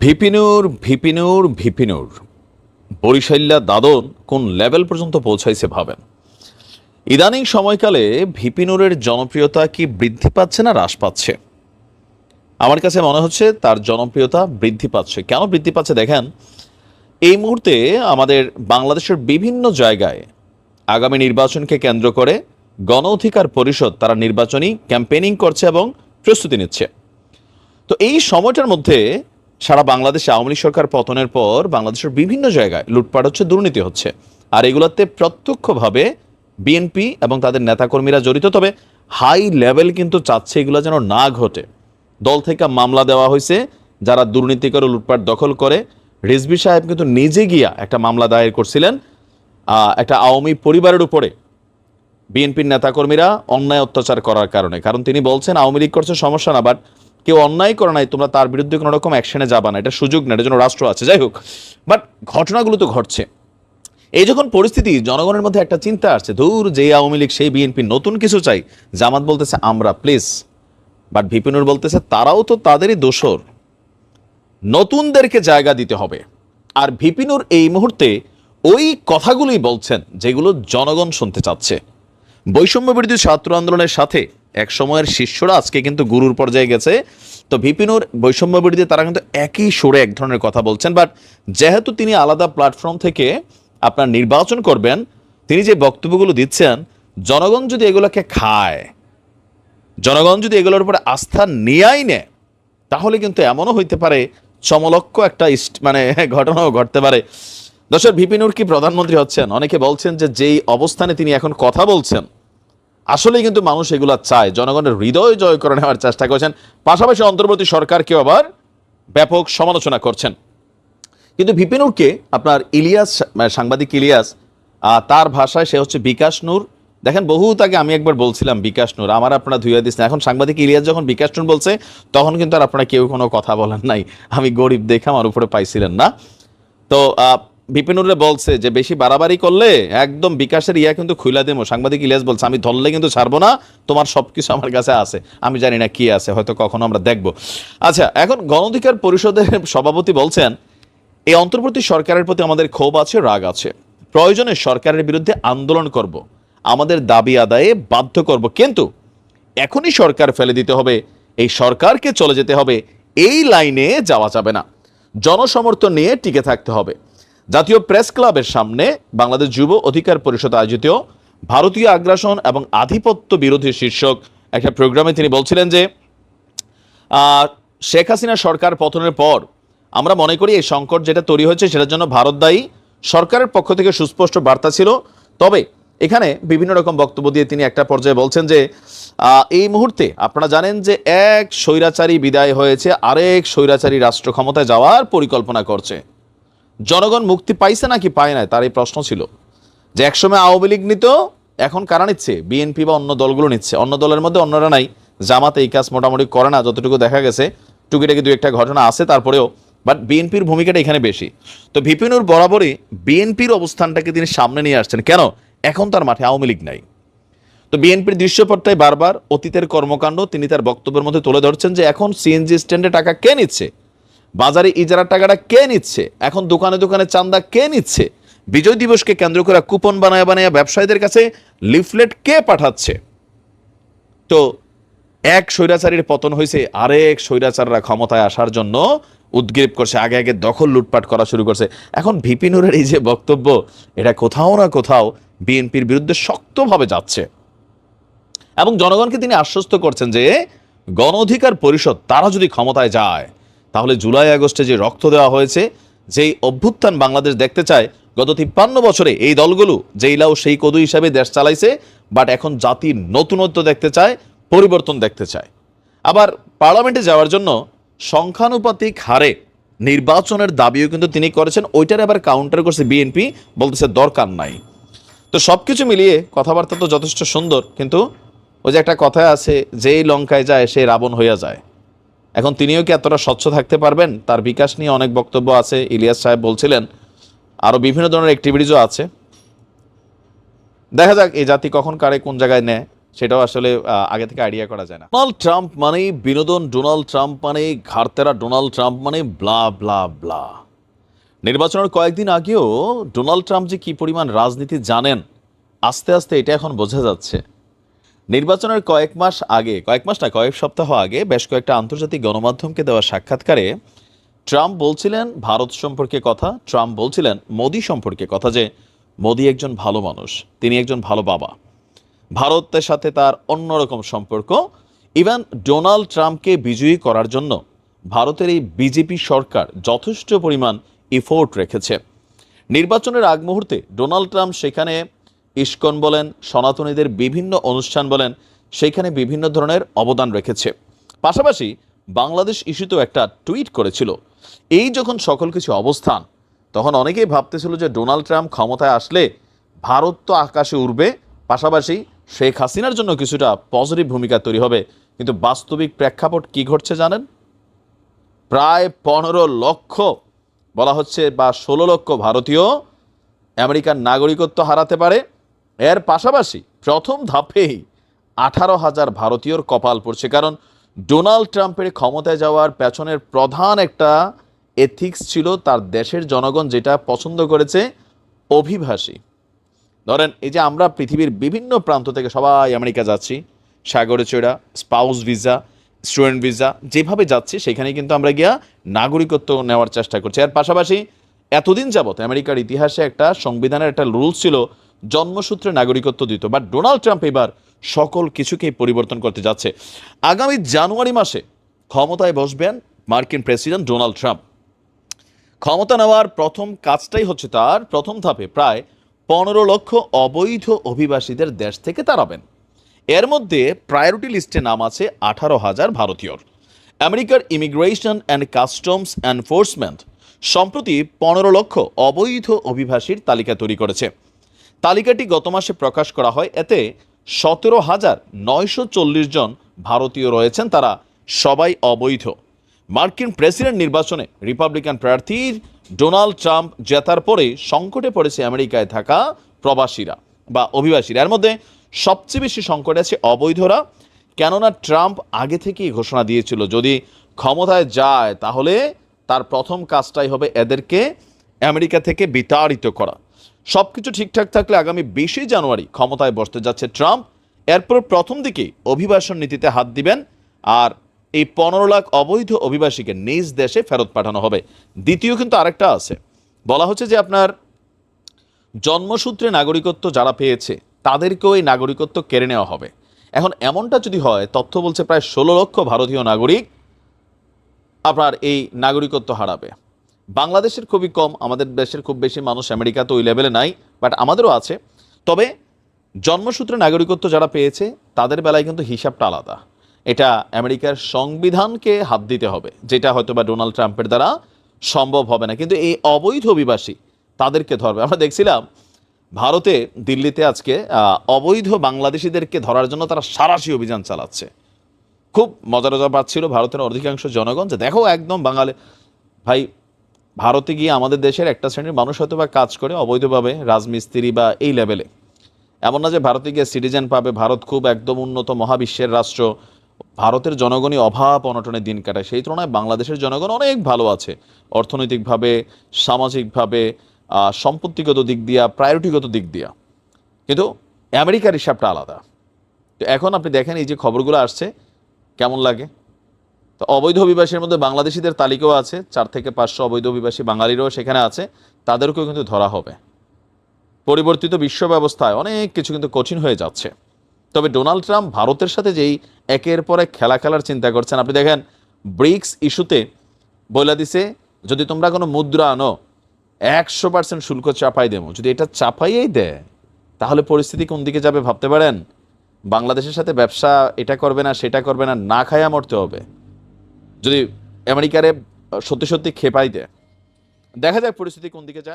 ভিপিনুর ভিপিনুর ভিপিনুর। বরিশাল্লা দাদন কোন লেভেল পর্যন্ত পৌঁছাইছে ভাবেন? ইদানিং সময়কালে ভিপিনুরের জনপ্রিয়তা কি বৃদ্ধি পাচ্ছে না হ্রাস পাচ্ছে? আমার কাছে মনে হচ্ছে তার জনপ্রিয়তা বৃদ্ধি পাচ্ছে। কেন বৃদ্ধি পাচ্ছে দেখেন, এই মুহূর্তে আমাদের বাংলাদেশের বিভিন্ন জায়গায় আগামী নির্বাচনকে কেন্দ্র করে গণ অধিকার পরিষদ তারা নির্বাচনী ক্যাম্পেনিং করছে এবং প্রস্তুতি নিচ্ছে। তো এই সময়টার মধ্যে সারা বাংলাদেশে আওয়ামী লীগ সরকার পতনের পর বাংলাদেশের বিভিন্ন জায়গায় লুটপাট হচ্ছে, দুর্নীতি হচ্ছে। আর এগুলোতে প্রত্যক্ষভাবে বিএনপি এবং তাদের নেতাকর্মীরা জড়িত, তবে হাই লেভেল কিন্তু চাচ্ছে এগুলো যেন না ঘটে। দল থেকে মামলা দেওয়া হয়েছে, যারা দুর্নীতি করে লুটপাট দখল করে। রিজবি সাহেব কিন্তু নিজে গিয়া একটা মামলা দায়ের করছিলেন। একটা আওয়ামী পরিবারের উপরে। বিএনপির নেতাকর্মীরা অন্যায় অত্যাচার করার কারণে, কারণ তিনি বলছেন, আওয়ামী লীগ করছে, সমস্যা না বাট কেউ অন্যায় করে নাই, তোমরা তার বিরুদ্ধে কোনো রকম অ্যাকশনে যাবা না। এটা সুযোগ না এটার জন্য রাষ্ট্র আছে। যাই হোক বাট ঘটনাগুলো তো ঘটছে। এই যখন পরিস্থিতি, জনগণের মধ্যে একটা চিন্তা আসছে দূর যে আওয়ামী লীগ, সেই বিএনপি নতুন কিছু চাই। জামাত বলতেছে, আমরা প্লিজ বাট ভিপিনুর বলতেছে, তারাও তো তাদেরই দোষর। নতুনদেরকে জায়গা দিতে হবে। আর ভিপিনুর এই মুহূর্তে ওই কথাগুলোই বলছেন, যেগুলো জনগণ শুনতে চাচ্ছে। বৈষম্য বিরোধী ছাত্র আন্দোলনের সাথে এক সময়ের শিষ্যরা আজকে কিন্তু গুরুর পর্যায়ে গেছে। তো ভিপিনুর বৈষম্য বিরোধী তারা কিন্তু একই সুরে এক ধরনের কথা বলছেন। বাট যেহেতু তিনি আলাদা প্ল্যাটফর্ম থেকে আপনার নির্বাচন করবেন, তিনি যে বক্তব্যগুলো দিচ্ছেন, জনগণ যদি এগুলোকে খায়, জনগণ যদি এগুলোর উপরে আস্থা নিয়েই নেয়, তাহলে কিন্তু এমনও হইতে পারে সমলক্ষ একটা মানে ঘটনাও ঘটতে পারে। দর্শক ভিপিনুর কি প্রধানমন্ত্রী হচ্ছেন? অনেকে বলছেন যে যেই অবস্থানে তিনি এখন কথা বলছেন আসলে কিন্তু মানুষ এগুলা চায়। জনগণের হৃদয় জয় করে নেওয়ার চেষ্টা করছেন। পাশাপাশি অন্তর্বর্তী সরকারকেও আবার ব্যাপক সমালোচনা করছেন। কিন্তু ভিপিনুরকে আপনার ইলিয়াস মানে সাংবাদিক ইলিয়াস তার ভাষায় সে হচ্ছে বিকাশ নূর। দেখেন বহু তাকে আমি একবার বলছিলাম বিকাশ নূর। আমার আপনারা ধুইয়া দিস না। এখন সাংবাদিক ইলিয়াস যখন বিকাশ নূর বলছে, তখন কিন্তু আর আপনারা কেউ কোনো কথা বলেন নাই। আমি গরিব দেখে আমার উপরে পাইছিলেন না। তো বিপিনুরে বলছে যে, বেশি বাড়াবাড়ি করলে একদম বিকাশের ইয়া কিন্তু খুইলা দেবো সাংবাদিক ইলিয়াস বলছে, আমি ধরলে কিন্তু ছাড়বো না, তোমার সবকিছু আমার কাছে আছে। আমি জানি না কি আছে, হয়তো কখনো আমরা দেখব। আচ্ছা এখন গণ অধিকার পরিষদের সভাপতি বলছেন, এই অন্তর্বর্তী সরকারের প্রতি আমাদের ক্ষোভ আছে, রাগ আছে। প্রয়োজনে সরকারের বিরুদ্ধে আন্দোলন করব। আমাদের দাবি আদায়ে বাধ্য করব। কিন্তু এখনই সরকার ফেলে দিতে হবে। এই সরকারকে চলে যেতে হবে। এই লাইনে যাওয়া যাবে না। জনসমর্থন নিয়ে টিকে থাকতে হবে। জাতীয় প্রেস ক্লাবের সামনে বাংলাদেশ যুব অধিকার পরিষদ আয়োজিত ভারতীয় আগ্রাসন এবং আধিপত্য বিরোধী শীর্ষক একটা প্রোগ্রামে তিনি বলছিলেন যে শেখ হাসিনা সরকার পতনের পর আমরা মনে করি এই সংকট যেটা তৈরি হয়েছে সেটার জন্য ভারত দায়ী। সরকারের পক্ষ থেকে সুস্পষ্ট বার্তা ছিল। তবে এখানে বিভিন্ন রকম বক্তব্য দিয়ে তিনি একটা পর্যায়ে বলছেন যে এই মুহূর্তে আপনারা জানেন যে এক স্বৈরাচারী বিদায় হয়েছে, আরেক স্বৈরাচারী রাষ্ট্র ক্ষমতায় যাওয়ার পরিকল্পনা করছে। জনগণ মুক্তি পাইছে নাকি পায় না তার এই প্রশ্ন ছিল। যে একসময় আওয়ামী লীগ নিত, এখন কারা নিচ্ছে? বিএনপি বা অন্য দলগুলো নিচ্ছে। অন্য দলের মধ্যে অন্যরা নাই। জামাতে এই কাজ মোটামুটি করে না, যতটুকু দেখা গেছে। টুকিটাকি দু একটা ঘটনা আছে, তারপরেও বাট বিএনপির ভূমিকাটা এখানে বেশি। তো ভিপিনুর বরাবরই বিএনপির অবস্থানটাকে তিনি সামনে নিয়ে আসছেন। কেন? এখন তার মাঠে আওয়ামী লীগ নাই। তো বিএনপির দৃশ্যপটটাই বারবার অতীতের কর্মকাণ্ড, তিনি তার বক্তব্যের মধ্যে তুলে ধরছেন যে এখন সিএনজি স্ট্যান্ডে টাকা কে নিচ্ছে? বাজারে ইজারার টাকাটা কে নিচ্ছে? এখন দোকানে দোকানে চান্দা কে নিচ্ছে? বিজয় দিবসকে কেন্দ্র করে কুপন বানায় বানায় ব্যবসায়ীদের কাছে লিফলেট কে পাঠাচ্ছে? তো এক স্বৈরাচারীর পতন হয়েছে, আরেক স্বৈরাচাররা ক্ষমতায় আসার জন্য উদ্গ্রীব করছে, আগে আগে দখল লুটপাট করা শুরু করছে। এখন ভিপি নুরের এই যে বক্তব্য, এটা কোথাও না কোথাও বিএনপির বিরুদ্ধে শক্তভাবে যাচ্ছে। এবং জনগণকে তিনি আশ্বস্ত করছেন যে গণ অধিকার পরিষদ, তারা যদি ক্ষমতায় যায় তাহলে জুলাই আগস্টে যে রক্ত দেওয়া হয়েছে, যেই অভ্যুত্থান বাংলাদেশ দেখতে চায়, গত তিপ্পান্ন বছরে এই দলগুলো যেই লাউ সেই কদু হিসাবে দেশ চালাইছে, বাট এখন জাতির নতুনত্ব দেখতে চায়, পরিবর্তন দেখতে চায়। আবার পার্লামেন্টে যাওয়ার জন্য সংখ্যানুপাতিক হারে নির্বাচনের দাবিও কিন্তু তিনি করেছেন, ওইটার আবার কাউন্টার করছে বিএনপি বলতেছে দরকার নাই। তো সব কিছু মিলিয়ে কথাবার্তা তো যথেষ্ট সুন্দর, কিন্তু ওই যে একটা কথা আছে, যেই লঙ্কায় যায় সে রাবণ হইয়া যায়। এখন তিনিও কি এতটা স্বচ্ছ থাকতে পারবেন? তার বিকাশ নিয়ে অনেক বক্তব্য আছে। ইলিয়াস সাহেব বলছিলেন আরও বিভিন্ন ধরনের অ্যাক্টিভিটিসও আছে। দেখা যাক এই জাতি কখন কারে কোন জায়গায় নেয়, সেটাও আসলে আগে থেকে আইডিয়া করা যায় না। ডোনাল্ড ট্রাম্প মানে বিনোদন ডোনাল্ড ট্রাম্প মানে ঘাড়তেরা ডোনাল্ড ট্রাম্প মানে ব্লা ব্লা ব্লা নির্বাচনের কয়েকদিন আগেও ডোনাল্ড ট্রাম্প যে কি পরিমাণ রাজনীতি জানেন, আস্তে আস্তে এটা এখন বোঝা যাচ্ছে। নির্বাচনের কয়েক মাস আগে, কয়েক মাস না, কয়েক সপ্তাহ আগে বেশ কয়েকটা আন্তর্জাতিক গণমাধ্যমকে দেওয়া সাক্ষাৎকারে ট্রাম্প বলছিলেন, ভারত সম্পর্কে কথা, ট্রাম্প বলছিলেন, মোদি সম্পর্কে কথা যে মোদি একজন ভালো মানুষ, তিনি একজন ভালো বাবা। ভারতের সাথে তার অন্যরকম সম্পর্ক। ইভেন ডোনাল্ড ট্রাম্পকে বিজয়ী করার জন্য ভারতের এই বিজেপি সরকার যথেষ্ট পরিমাণ ইফোর্ট রেখেছে। নির্বাচনের আগ মুহূর্তে ডোনাল্ড ট্রাম্প সেখানে ইস্কন বলেন, সনাতনীদের বিভিন্ন অনুষ্ঠান বলেন, সেখানে বিভিন্ন ধরনের অবদান রেখেছে। পাশাপাশি বাংলাদেশ ইস্যুতেও একটা টুইট করেছিল, এই যখন সকল কিছু অবস্থান, তখন অনেকেই ভাবতেছিল যে ডোনাল্ড ট্রাম্প ক্ষমতায় আসলে ভারত তো আকাশে উঠবে পাশাপাশি শেখ হাসিনার জন্য কিছুটা পজিটিভ ভূমিকা তৈরি হবে। কিন্তু বাস্তবিক প্রেক্ষাপট কি ঘটছে জানেন? প্রায় পনেরো লক্ষ বলা হচ্ছে বা ষোলো লক্ষ ভারতীয় আমেরিকার নাগরিকত্ব হারাতে পারে। এর পাশাপাশি প্রথম ধাপেই আঠারো হাজার ভারতীয়র কপাল পড়ছে, কারণ ডোনাল্ড ট্রাম্পের ক্ষমতায় যাওয়ার পেছনের প্রধান একটা এথিক্স ছিল তার দেশের জনগণ যেটা পছন্দ করেছে, অভিবাসী। ধরেন, এই যে আমরা পৃথিবীর বিভিন্ন প্রান্ত থেকে সবাই আমেরিকা যাচ্ছি, সাগরে চড়া স্পাউস ভিসা স্টুডেন্ট ভিসা যেভাবে যাচ্ছি, সেখানে কিন্তু আমরা গিয়া নাগরিকত্ব নেওয়ার চেষ্টা করছি। আর পাশাপাশি এতদিন যাবত আমেরিকার ইতিহাসে একটা সংবিধানের একটা রুলস ছিল জন্মসূত্রে নাগরিকত্ব দিত বাট ডোনাল্ড ট্রাম্প এবার সকল কিছুকেই পরিবর্তন করতে যাচ্ছে। আগামী জানুয়ারি মাসে ক্ষমতায় বসবেন মার্কিন প্রেসিডেন্ট ডোনাল্ড ট্রাম্প ক্ষমতা নেওয়ার প্রথম কাজটাই হচ্ছে তার প্রথম ধাপে প্রায় পনেরো লক্ষ অবৈধ অভিবাসীদের দেশ থেকে তাড়াবেন। এর মধ্যে প্রায়োরিটি লিস্টে নাম আছে আঠারো হাজার ভারতীয়র। আমেরিকার ইমিগ্রেশন অ্যান্ড কাস্টমস এনফোর্সমেন্ট সম্প্রতি পনেরো লক্ষ অবৈধ অভিবাসীর তালিকা তৈরি করেছে। তালিকাটি গত মাসে প্রকাশ করা হয়। এতে সতেরো হাজার নয়শো চল্লিশ জন ভারতীয় রয়েছেন, তারা সবাই অবৈধ। মার্কিন প্রেসিডেন্ট নির্বাচনে রিপাবলিকান প্রার্থী ডোনাল্ড ট্রাম্প জেতার পরে সংকটে পড়েছে আমেরিকায় থাকা প্রবাসীরা বা অভিবাসীরা। এর মধ্যে সবচেয়ে বেশি সংকটে আছে অবৈধরা, কেননা ট্রাম্প আগে থেকেই ঘোষণা দিয়েছিল, যদি ক্ষমতায় যায় তাহলে তার প্রথম কাজটাই হবে এদেরকে আমেরিকা থেকে বিতাড়িত করা। সব কিছু ঠিকঠাক থাকলে আগামী বিশে জানুয়ারি ক্ষমতায় বসতে যাচ্ছে ট্রাম্প। এরপর প্রথম দিকে অভিবাসন নীতিতে হাত দিবেন আর এই পনেরো লাখ অবৈধ অভিবাসীকে নিজ দেশে ফেরত পাঠানো হবে। দ্বিতীয় কিন্তু আরেকটা আছে। বলা হচ্ছে যে আপনার জন্মসূত্রে নাগরিকত্ব যারা পেয়েছে, তাদেরকেও এই নাগরিকত্ব কেড়ে নেওয়া হবে। এখন এমনটা যদি হয়, তথ্য বলছে প্রায় ষোলো লক্ষ ভারতীয় নাগরিক আপনার এই নাগরিকত্ব হারাবে। বাংলাদেশের খুবই কম, আমাদের দেশের খুব বেশি মানুষ আমেরিকা তো ওই লেভেলে নাই বাট আমাদেরও আছে। তবে জন্মসূত্রে নাগরিকত্ব যারা পেয়েছে, তাদের বেলায় কিন্তু হিসাবটা আলাদা। এটা আমেরিকার সংবিধানকে হাত দিতে হবে, যেটা হয়তো বা ডোনাল্ড ট্রাম্পের দ্বারা সম্ভব হবে না। কিন্তু এই অবৈধ অভিবাসী, তাদেরকে ধরবে। আমরা দেখছিলাম, ভারতে, দিল্লিতে আজকে অবৈধ বাংলাদেশিদেরকে ধরার জন্য তারা সারাশি অভিযান চালাচ্ছে। খুব মজা পাচ্ছিল ভারতের অধিকাংশ জনগণ যে দেখো একদম বাঙালি ভাই ভারতে গিয়ে আমাদের দেশের একটা শ্রেণির মানুষ হয়তো বা কাজ করে অবৈধভাবে, রাজমিস্ত্রি বা এই লেভেলে। এমন না যে ভারতে গিয়ে সিটিজেন পাবে, ভারত খুব একদম উন্নত মহাবিশ্বের রাষ্ট্র। ভারতের জনগণই অভাব অনটনে দিন কাটায়। সেই তুলনায় বাংলাদেশের জনগণ অনেক ভালো আছে। অর্থনৈতিকভাবে, সামাজিকভাবে সম্পত্তিগত দিক দিয়া প্রায়োরিটিগত দিক দিয়া। কিন্তু আমেরিকার হিসাবটা আলাদা। তো এখন আপনি দেখেন এই যে খবরগুলো আসছে, কেমন লাগে? তো অবৈধ অভিবাসীর মধ্যে বাংলাদেশিদের তালিকাও আছে, চার থেকে পাঁচশো অবৈধ অভিবাসী বাঙালিরাও সেখানে আছে, তাদেরকেও কিন্তু ধরা হবে। পরিবর্তিত বিশ্ব ব্যবস্থায় অনেক কিছু কিন্তু কঠিন হয়ে যাচ্ছে। তবে ডোনাল্ড ট্রাম্প ভারতের সাথে যেই একের পর এক খেলা খেলার চিন্তা করছেন, আপনি দেখেন ব্রিক্স ইস্যুতে বলে দিছে, যদি তোমরা কোনো মুদ্রা আনো, একশো পার্সেন্ট শুল্ক চাপাই দেবো। যদি এটা চাপাইয়েই দেয়, তাহলে পরিস্থিতি কোন দিকে যাবে ভাবতে পারেন? বাংলাদেশের সাথে ব্যবসা এটা করবে না, সেটা করবে না না খায়া মরতে হবে। যদি আমেরিকারে সত্যি সত্যি খেপাইতে দেখা যাক পরিস্থিতি কোন দিকে যায়।